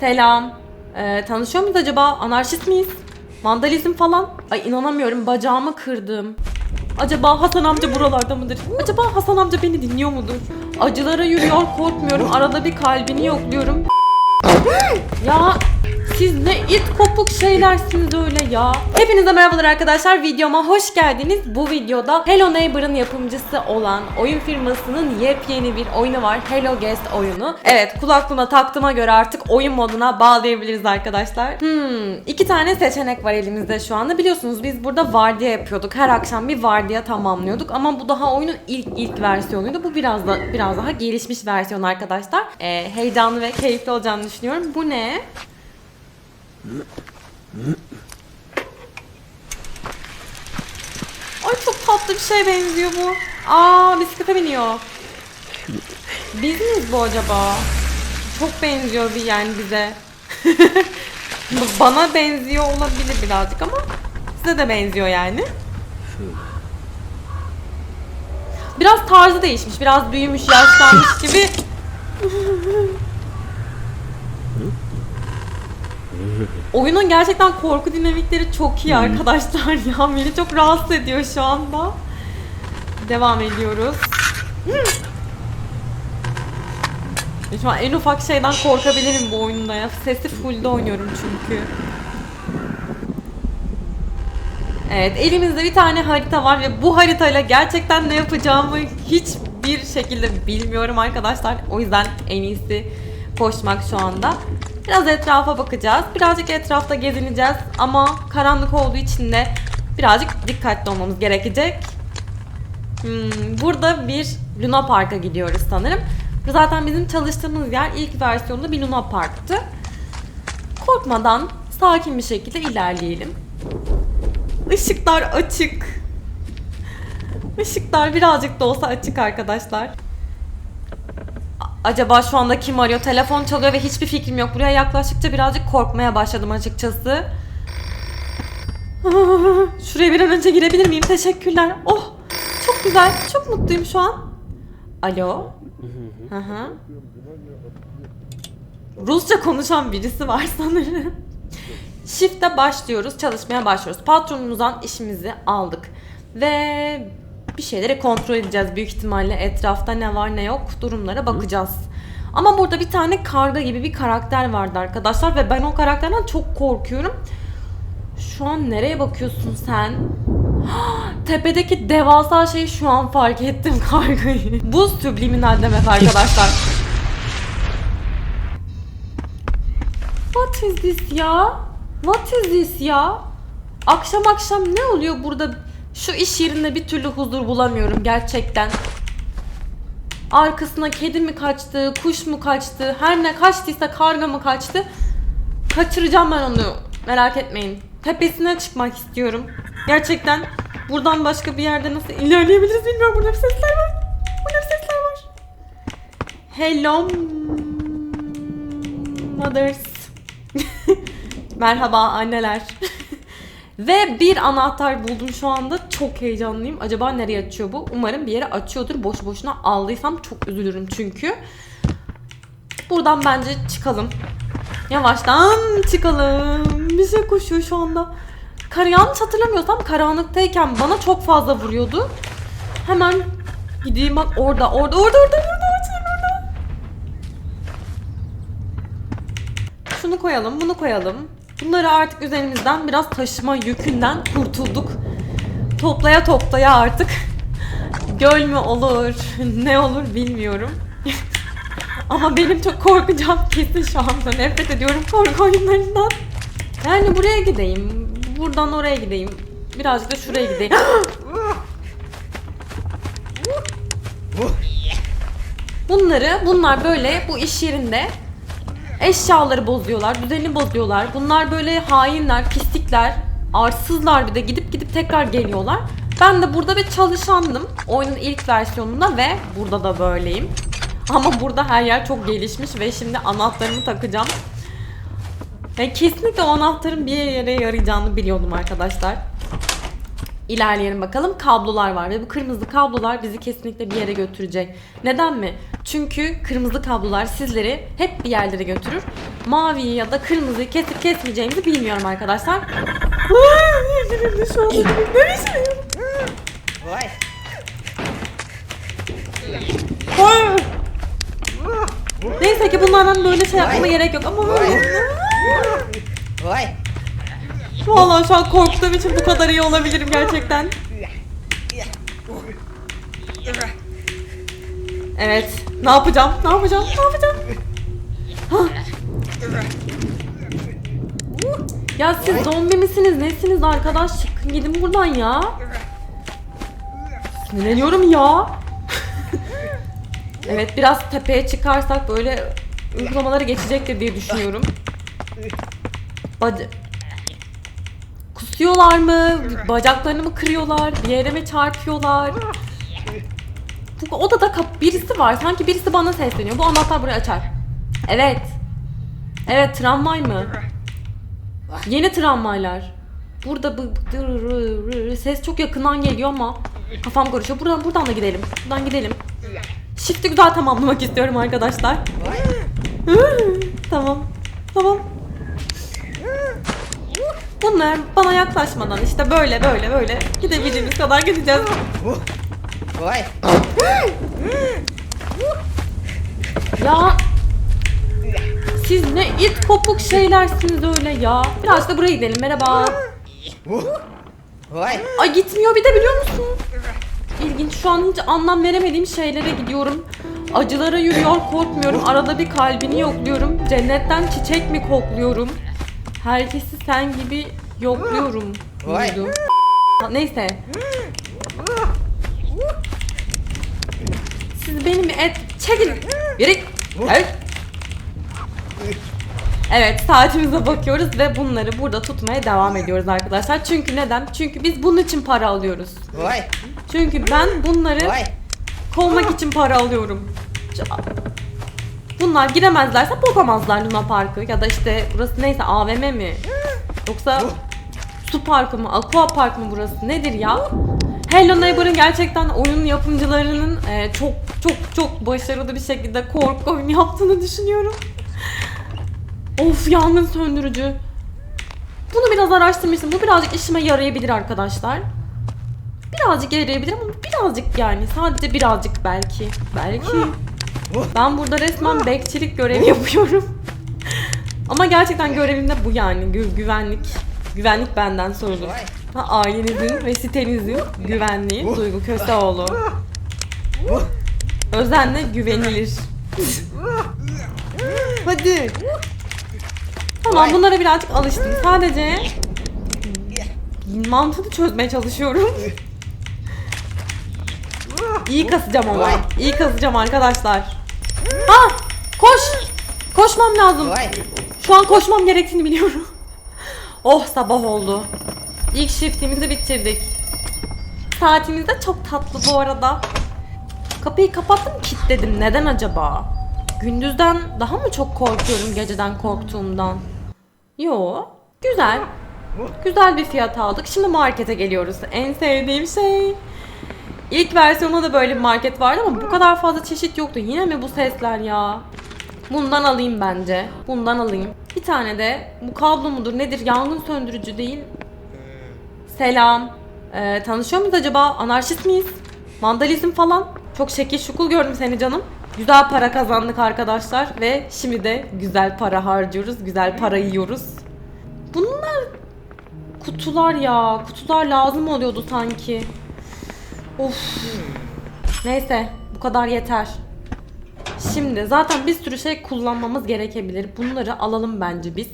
Selam. Ee, tanışıyor muyuz acaba? Anarşist miyiz? Vandalizm falan? Ay inanamıyorum bacağımı kırdım. Acaba Hasan amca buralarda mıdır? Acaba Hasan amca beni dinliyor mudur? Acılara yürüyor korkmuyorum. Arada bir kalbini yokluyorum. ya siz ne it kopuk şeylersiniz öyle ya. Hepinize merhabalar arkadaşlar. Videoma hoş geldiniz. Bu videoda Hello Neighbor'ın yapımcısı olan oyun firmasının yepyeni bir oyunu var. Hello Guest oyunu. Evet kulaklığına taktığıma göre artık oyun moduna bağlayabiliriz arkadaşlar. Hmm, iki tane seçenek var elimizde şu anda. Biliyorsunuz biz burada vardiya yapıyorduk. Her akşam bir vardiya tamamlıyorduk. Ama bu daha oyunun ilk ilk versiyonuydu. Bu biraz da biraz daha gelişmiş versiyon arkadaşlar. Ee, heyecanlı ve keyifli olacağını düşünüyorum. Bu ne? Ay çok tatlı bir şey benziyor bu. Aa bisiklete biniyor. Biz miyiz bu acaba? Çok benziyor bir yani bize. Bana benziyor olabilir birazcık ama size de benziyor yani. Biraz tarzı değişmiş, biraz büyümüş, yaşlanmış gibi. Oyunun gerçekten korku dinamikleri çok iyi arkadaşlar ya. Beni çok rahatsız ediyor şu anda. Devam ediyoruz. Şu an en ufak şeyden korkabilirim bu oyunda ya. Sesi fullde oynuyorum çünkü. Evet elimizde bir tane harita var ve bu haritayla gerçekten ne yapacağımı hiçbir şekilde bilmiyorum arkadaşlar. O yüzden en iyisi koşmak şu anda. Biraz etrafa bakacağız. Birazcık etrafta gezineceğiz ama karanlık olduğu için de birazcık dikkatli olmamız gerekecek. Hmm, burada bir Luna Park'a gidiyoruz sanırım. Zaten bizim çalıştığımız yer ilk versiyonda bir Luna Park'tı. Korkmadan sakin bir şekilde ilerleyelim. Işıklar açık. Işıklar birazcık da olsa açık arkadaşlar. Acaba şu anda kim arıyor? Telefon çalıyor ve hiçbir fikrim yok. Buraya yaklaştıkça birazcık korkmaya başladım açıkçası. Şuraya bir an önce girebilir miyim? Teşekkürler. Oh! Çok güzel. Çok mutluyum şu an. Alo? Hı hı. Rusça konuşan birisi var sanırım. Shift'e başlıyoruz, çalışmaya başlıyoruz. Patronumuzdan işimizi aldık. Ve bir şeyleri kontrol edeceğiz büyük ihtimalle. Etrafta ne var ne yok durumlara bakacağız. Ama burada bir tane karga gibi bir karakter vardı arkadaşlar ve ben o karakterden çok korkuyorum. Şu an nereye bakıyorsun sen? Tepedeki devasa şeyi şu an fark ettim kargayı. Bu subliminal demek arkadaşlar. What is this ya? What is this ya? Akşam akşam ne oluyor burada? Şu iş yerinde bir türlü huzur bulamıyorum gerçekten. Arkasına kedi mi kaçtı, kuş mu kaçtı, her ne kaçtıysa karga mı kaçtı? Kaçıracağım ben onu. Merak etmeyin. Tepesine çıkmak istiyorum. Gerçekten buradan başka bir yerde nasıl ilerleyebiliriz bilmiyorum. Burada bir sesler var. Burada bir sesler var. Hello mothers. Merhaba anneler. Ve bir anahtar buldum şu anda. Çok heyecanlıyım. Acaba nereye açıyor bu? Umarım bir yere açıyordur. Boş boşuna aldıysam çok üzülürüm çünkü. Buradan bence çıkalım. Yavaştan çıkalım. Bir şey koşuyor şu anda. Kar yanlış hatırlamıyorsam karanlıktayken bana çok fazla vuruyordu. Hemen gideyim bak orada orada orada orada orada açın orada. Şunu koyalım bunu koyalım. Bunları artık üzerimizden biraz taşıma yükünden kurtulduk. Toplaya toplaya artık göl mü olur ne olur bilmiyorum. Ama benim çok korkacağım kesin şu anda. Nefret ediyorum korku oyunlarından. Yani buraya gideyim. Buradan oraya gideyim. Birazcık da şuraya gideyim. Bunları, bunlar böyle bu iş yerinde eşyaları bozuyorlar, düzeni bozuyorlar. Bunlar böyle hainler, pislikler, arsızlar bir de gidip gidip tekrar geliyorlar. Ben de burada bir çalışandım oyunun ilk versiyonunda ve burada da böyleyim. Ama burada her yer çok gelişmiş ve şimdi anahtarımı takacağım. Ve kesinlikle o anahtarın bir yere yarayacağını biliyordum arkadaşlar. İlerleyelim bakalım. Kablolar var ve bu kırmızı kablolar bizi kesinlikle bir yere götürecek. Neden mi? Çünkü kırmızı kablolar sizleri hep bir yerlere götürür. Maviyi ya da kırmızıyı kesip kesmeyeceğimizi bilmiyorum arkadaşlar. Şu anda. Neyse ki bunlardan böyle şey yapmama gerek yok ama böyle. Vay. Vallahi şu an korktuğum için bu kadar iyi olabilirim gerçekten. Evet. Ne yapacağım? Ne yapacağım? Ne yapacağım? Hah. Ya siz zombi misiniz? Nesiniz arkadaş? Çıkın gidin buradan ya. Sinirleniyorum ya. evet biraz tepeye çıkarsak böyle uygulamaları geçecektir diye düşünüyorum. Baca Kusuyorlar mı? Bacaklarını mı kırıyorlar? Bir yere mi çarpıyorlar? Bu odada kap birisi var. Sanki birisi bana sesleniyor. Bu anahtar burayı açar. Evet. Evet tramvay mı? Yeni tramvaylar. Burada bu ses çok yakından geliyor ama kafam karışıyor. Buradan buradan da gidelim. Buradan gidelim. Shift'i güzel tamamlamak istiyorum arkadaşlar. Vay. tamam. Tamam. Bunlar bana yaklaşmadan işte böyle böyle böyle gidebildiğimiz kadar gideceğiz. Vay. Ya siz ne it kopuk şeylersiniz öyle ya. Biraz da buraya gidelim merhaba. Vay. Ay gitmiyor bir de biliyor musun? İlginç şu an hiç anlam veremediğim şeylere gidiyorum. Acılara yürüyor korkmuyorum. Arada bir kalbini yokluyorum. Cennetten çiçek mi kokluyorum? Herkesi sen gibi yokluyorum. Vay. Muydu? Neyse. Siz benim et çekin. Yürü. Evet. Evet saatimize bakıyoruz ve bunları burada tutmaya devam ediyoruz arkadaşlar. Çünkü neden? Çünkü biz bunun için para alıyoruz. Vay. Çünkü ben bunları Vay. kovmak için para alıyorum. Bunlar giremezlerse bokamazlar Luna Park'ı ya da işte burası neyse AVM mi? Yoksa su parkı mı? Aqua Park mı burası? Nedir ya? Hello Neighbor'ın gerçekten oyun yapımcılarının e, çok çok çok başarılı bir şekilde korku oyunu yaptığını düşünüyorum. Of yangın söndürücü. Bunu biraz araştırmıştım. Bu birazcık işime yarayabilir arkadaşlar. Birazcık yarayabilir ama birazcık yani. Sadece birazcık belki. Belki. Ben burada resmen bekçilik görevi yapıyorum. ama gerçekten görevim de bu yani. Gü- güvenlik. Güvenlik benden sorulur. Ha, ailenizin ve sitenizin güvenliği Duygu Köseoğlu. Özenle güvenilir. Hadi. Tamam bunlara birazcık alıştım. Sadece mantığını çözmeye çalışıyorum. İyi kasacağım ama. İyi kasacağım arkadaşlar. Ha! Koş! Koşmam lazım. Şu an koşmam gerektiğini biliyorum. Oh sabah oldu. İlk shiftimizi bitirdik. Saatimiz de çok tatlı bu arada. Kapıyı kapattım kilitledim. Neden acaba? Gündüzden daha mı çok korkuyorum geceden korktuğumdan? Yo. Güzel. Güzel bir fiyat aldık. Şimdi markete geliyoruz. En sevdiğim şey. İlk versiyonda da böyle bir market vardı ama bu kadar fazla çeşit yoktu. Yine mi bu sesler ya? Bundan alayım bence. Bundan alayım. Bir tane de bu kablo mudur nedir? Yangın söndürücü değil. Selam. Ee, tanışıyor muyuz acaba? Anarşist miyiz? Vandalizm falan. Çok şekil şukul gördüm seni canım. Güzel para kazandık arkadaşlar ve şimdi de güzel para harcıyoruz. Güzel para yiyoruz. Bunlar kutular ya. Kutular lazım oluyordu sanki. Of. Neyse bu kadar yeter. Şimdi zaten bir sürü şey kullanmamız gerekebilir. Bunları alalım bence biz.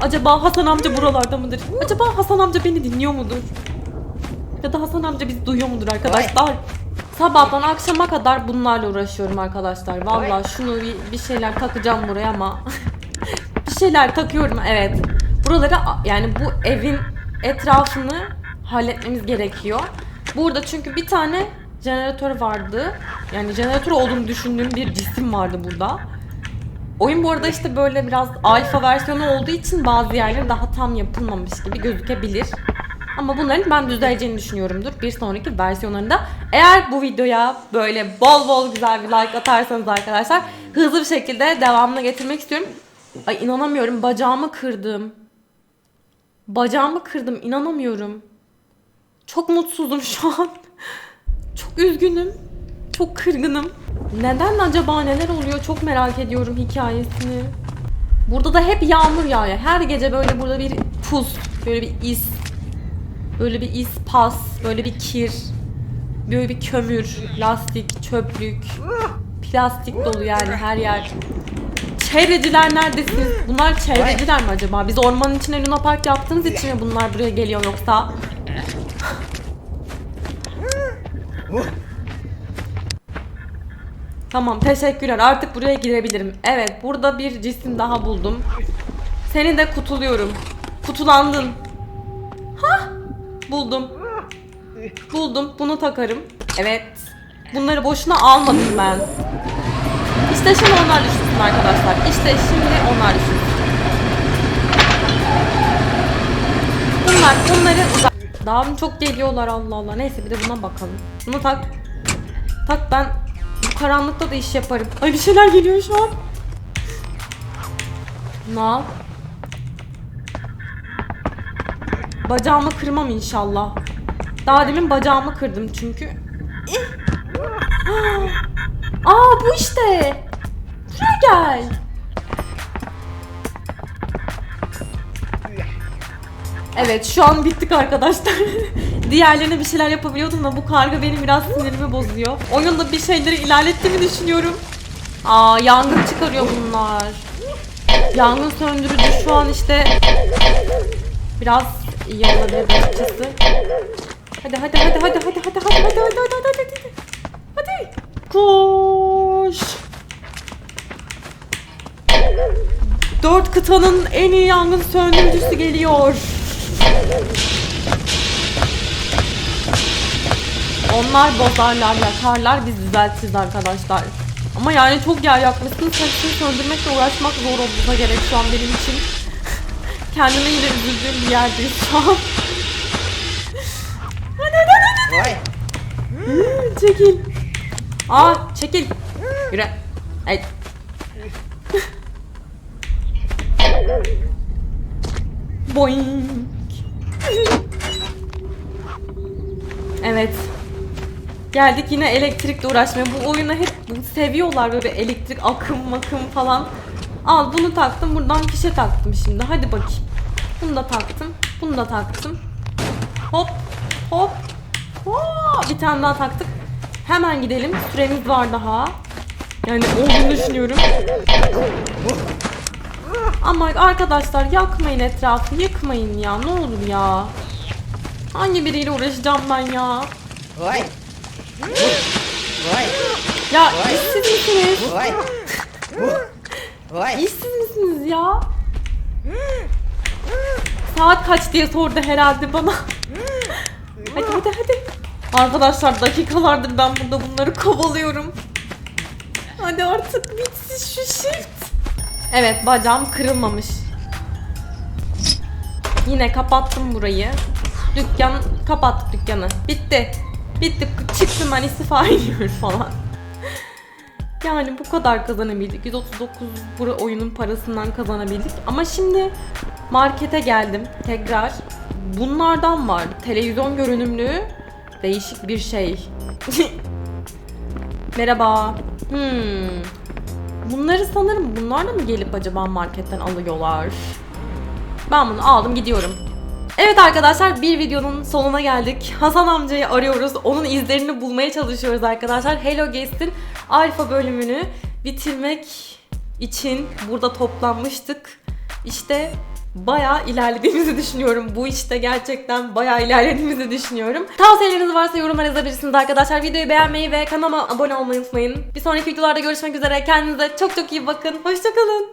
Acaba Hasan amca buralarda mıdır? Acaba Hasan amca beni dinliyor mudur? Ya da Hasan amca bizi duyuyor mudur arkadaşlar? Sabahtan akşama kadar bunlarla uğraşıyorum arkadaşlar. Vallahi şunu bir, bir şeyler takacağım buraya ama bir şeyler takıyorum evet. Buraları yani bu evin etrafını halletmemiz gerekiyor. Burada çünkü bir tane jeneratör vardı. Yani jeneratör olduğunu düşündüğüm bir cisim vardı burada. Oyun bu arada işte böyle biraz alfa versiyonu olduğu için bazı yerleri daha tam yapılmamış gibi gözükebilir. Ama bunların ben düzeleceğini düşünüyorumdur bir sonraki versiyonlarında. Eğer bu videoya böyle bol bol güzel bir like atarsanız arkadaşlar hızlı bir şekilde devamını getirmek istiyorum. Ay inanamıyorum bacağımı kırdım. Bacağımı kırdım inanamıyorum. Çok mutsuzum şu an. Çok üzgünüm. Çok kırgınım. Neden acaba neler oluyor çok merak ediyorum hikayesini. Burada da hep yağmur yağıyor. Her gece böyle burada bir pus, böyle bir iz, böyle bir iz pas, böyle bir kir, böyle bir kömür, lastik, çöplük, plastik dolu yani her yer. Çevreciler neredesiniz? Bunlar çevreciler mi acaba? Biz ormanın içine Luna Park yaptığımız için mi bunlar buraya geliyor yoksa? Tamam teşekkürler artık buraya girebilirim. Evet burada bir cisim daha buldum. Seni de kutuluyorum. Kutulandın. Ha? Buldum. Buldum. Bunu takarım. Evet. Bunları boşuna almadım ben. İşte şimdi onlar düşünsün arkadaşlar. İşte şimdi onlar düşünsün. Bunlar bunları uzak... Daha çok geliyorlar Allah Allah. Neyse bir de buna bakalım. Bunu tak. Tak ben bu karanlıkta da iş yaparım. Ay bir şeyler geliyor şu an. Yap? Bacağımı kırmam inşallah. Daha demin bacağımı kırdım çünkü. Aa bu işte. Buraya gel. Evet şu an bittik arkadaşlar. Diğerlerine bir şeyler yapabiliyordum da bu karga benim biraz sinirimi bozuyor. Oyunda bir şeyleri ilerlettiğimi düşünüyorum. Aa yangın çıkarıyor bunlar. Yangın söndürücü şu an işte biraz iyi olabilir açıkçası. Hadi hadi hadi hadi hadi hadi hadi hadi hadi hadi hadi hadi hadi. Hadi. Koş. Dört kıtanın en iyi yangın söndürücüsü geliyor. Onlar bozarlar, yakarlar, biz düzeltiriz arkadaşlar. Ama yani çok yer yakmışsınız, hepsini söndürmekle uğraşmak zor olduğuna gerek şu an benim için. Kendime yine üzüldüğüm bir yerdeyiz şu an. hadi. Çekil. Aa çekil. Yürü. Evet. Boing. Evet. Geldik yine elektrikle uğraşmaya. Bu oyunu hep seviyorlar böyle elektrik akım makım falan. Al bunu taktım buradan fişe taktım şimdi. Hadi bakayım. Bunu da taktım. Bunu da taktım. Hop hop. Hop. Bir tane daha taktık. Hemen gidelim. Süremiz var daha. Yani olduğunu düşünüyorum. Ama arkadaşlar yakmayın etrafı. Yıkmayın ya. Ne olur ya. Hangi biriyle uğraşacağım ben ya? Vay. Vay. Ya Vay. işsiz misiniz? Vay. Vay. İşsiz misiniz ya? Saat kaç diye sordu herhalde bana. hadi hadi hadi. Arkadaşlar dakikalardır ben burada bunları kovalıyorum. Hadi artık bitsin şu shift. Evet bacağım kırılmamış. Yine kapattım burayı. Dükkan kapattık dükkanı. Bitti. Bitti. Çıktım ben istifa ediyorum falan. Yani bu kadar kazanabildik. 139 bu oyunun parasından kazanabildik. Ama şimdi markete geldim tekrar. Bunlardan var. Televizyon görünümlü değişik bir şey. Merhaba. Hmm. Bunları sanırım bunlar da mı gelip acaba marketten alıyorlar? Ben bunu aldım gidiyorum. Evet arkadaşlar bir videonun sonuna geldik. Hasan amcayı arıyoruz. Onun izlerini bulmaya çalışıyoruz arkadaşlar. Hello Guest'in alfa bölümünü bitirmek için burada toplanmıştık. İşte bayağı ilerlediğimizi düşünüyorum. Bu işte gerçekten bayağı ilerlediğimizi düşünüyorum. Tavsiyeleriniz varsa yorumlara yazabilirsiniz arkadaşlar. Videoyu beğenmeyi ve kanalıma abone olmayı unutmayın. Bir sonraki videolarda görüşmek üzere. Kendinize çok çok iyi bakın. Hoşçakalın.